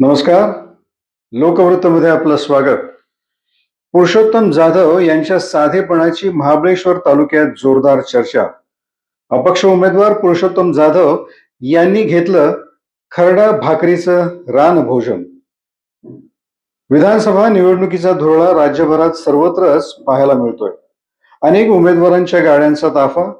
नमस्कार. लोकवृत्तमध्ये आपलं स्वागत. पुरुषोत्तम जाधव यांच्या साधेपणाची महाबळेश्वर तालुक्यात जोरदार चर्चा. अपक्ष उमेदवार पुरुषोत्तम जाधव यांनी घेतलं खरडा भाकरीचं रानभोजन. विधानसभा निवडणुकीचा धुरळा राज्यभरात सर्वत्रच पाहायला मिळतोय. अनेक उमेदवारांच्या गाड्यांचा ताफा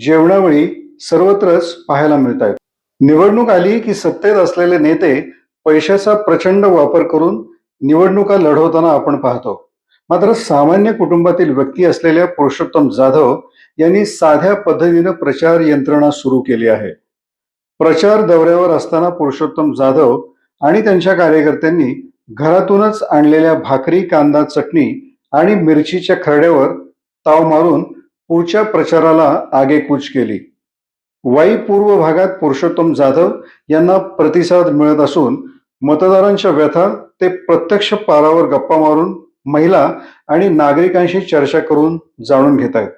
जेवणावेळी सर्वत्रच पाहायला मिळत आहेत निवडणूक आली की सत्तेत असलेले नेते पैशाचा प्रचंड वापर करून निवडणुका लढवताना आपण पाहतो. मात्र सामान्य कुटुंबातील व्यक्ती असलेल्या पुरुषोत्तम जाधव यांनी साध्या पद्धतीनं प्रचार यंत्रणा सुरू केली आहे. प्रचार दौऱ्यावर असताना पुरुषोत्तम जाधव आणि त्यांच्या कार्यकर्त्यांनी घरातूनच आणलेल्या भाकरी कांदा चटणी आणि मिरचीच्या खरड्यावर ताव मारून पुढच्या प्रचाराला आगेकूच केली. वाई पूर्व भागात पुरुषोत्तम जाधव यांना प्रतिसाद मिळत असून मतदारांच्या व्यथा ते प्रत्यक्ष पारावर गप्पा मारून महिला आणि नागरिकांशी चर्चा करून जाणून घेत आहेत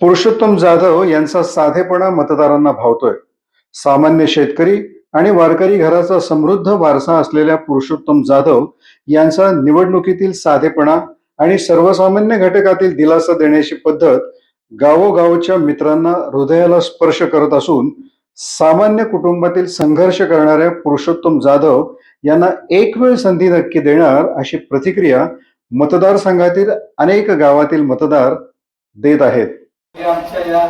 पुरुषोत्तम जाधव यांचा साधेपणा मतदारांना भावतोय. सामान्य शेतकरी आणि वारकरी घराचा समृद्ध वारसा असलेल्या पुरुषोत्तम जाधव यांचा निवडणुकीतील साधेपणा आणि सर्वसामान्य घटकातील दिलासा देण्याची पद्धत गावोगावच्या मित्रांना हृदयाला स्पर्श करत असून सामान्य कुटुंबातील संघर्ष करणारे पुरुषोत्तम जाधव यांना एक वेळ संधी नक्की देणार अशी प्रतिक्रिया मतदारसंघातील अनेक गावातील मतदार देत आहेत. आमच्या या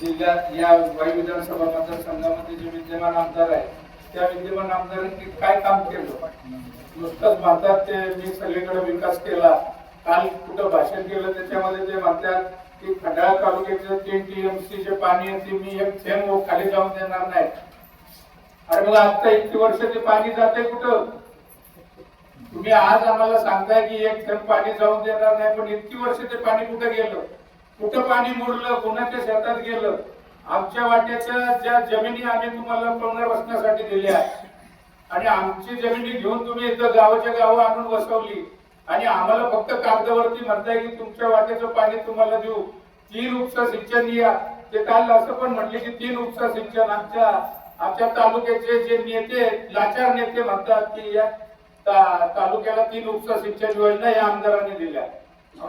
जिल्ह्यात या वाई विधानसभा मतदारसंघामध्ये जे विद्यमान आमदार आहे त्या विद्यमान आमदारांनी काय काम केलं? नुसतंच भारतात ते मी सगळीकडे विकास केला काल कुठं भाषण केलं त्याच्यामध्ये ते म्हणतात की खंडाळा तालुक्याचं तीन टीएमसी चे पाणी आहे ते मी एक थेंब खाली जाऊन देणार नाही. अरे मला आता इतकी वर्ष ते पाणी जाते कुठं? तुम्ही आज आम्हाला सांगताय की एक थेंब पाणी जाऊन देणार नाही पण इतकी वर्ष ते पाणी कुठं गेलं? कुठं पाणी मोडलं कोणाच्या शेतात गेलं? आमच्या वाट्याच्या ज्या जमिनी आम्ही तुम्हाला पुनर्वसनासाठी दिल्या. आणि आमची जमिनी घेऊन तुम्ही इथं गावाच्या गावं आणून बसवली. आणि आम्हाला फक्त कागदावरती म्हणताय की तुमच्या वाट्याचं पाणी तुम्हाला देऊ. तीन उपसा सिंचन या. ते काल असं पण म्हटले की तीन उपसा सिंचन आमच्या आमच्या तालुक्याचे जे नेते लाचार नेते म्हणतात की या ता- तालुक्याला तीन उपसा सिंचन योजना या आमदारांनी दिल्या.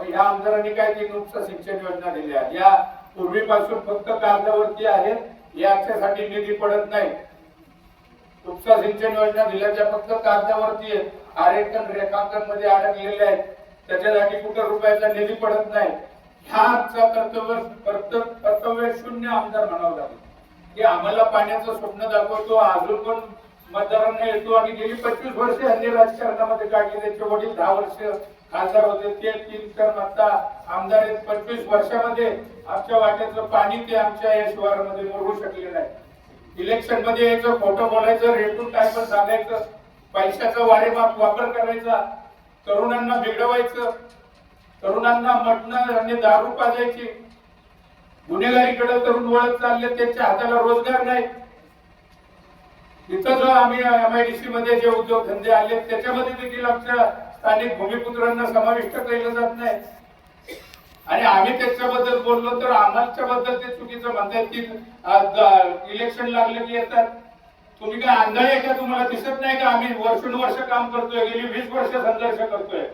या आमदारांनी काय तीन उपसा सिंचन योजना दिल्या? या पूर्वीपासून फक्त कागदावरती आहेत. याच्यासाठी निधी पडत नाही. उपसा सिंचन योजना जिल्ह्याच्या फक्त कागदावरती आहेत आरेखन रेखांकनमध्ये अडकलेले आहेत. त्याच्यासाठी कुठं रुपयाचा निधी पडत नाही. ह्या आमचा कर्तव्य कर्तव्य शून्य आमदार म्हणावं लागेल. की आम्हाला पाण्याचं स्वप्न दाखवतो. अजून पण मतदारांना येतो आणि गेली पंचवीस वर्षे अन्य राजकारणामध्ये काढली त्याचे वडील दहा वर्ष खासदार होते. ते तीन टर्म आता आमदार आहेत. पंचवीस वर्षामध्ये आमच्या वाट्याचं पाणी ते आमच्या या शिवारामध्ये मोडू शकले नाही इलेक्शनमध्ये यायचं खोटं बोलायचं रेटून काय सांगायचं पैशाचा वारेमाप वापर करायचा तरुणांना बिघडवायचं तरुणांना मटणं आणि दारू पाजायची. गुन्हेगारीकडे तरुण वळत चालले त्यांच्या हाताला रोजगार नाही. इथं जो आम्ही एमआयडीसी मध्ये जे उद्योग धंदे आले त्याच्यामध्ये देखील आमच्या स्थानिक भूमिपुत्रांना समाविष्ट केलं जात नाही. आणि आम्ही त्याच्याबद्दल बोललो तर आम्हाच्या बद्दल ते चुकीचं म्हणतात की इलेक्शन लागले की येतात. तुम्ही काय आंधळे आहे का? तुम्हाला दिसत नाही का? आम्ही वर्षानुवर्ष काम करतोय गेली वीस वर्ष संघर्ष करतोय.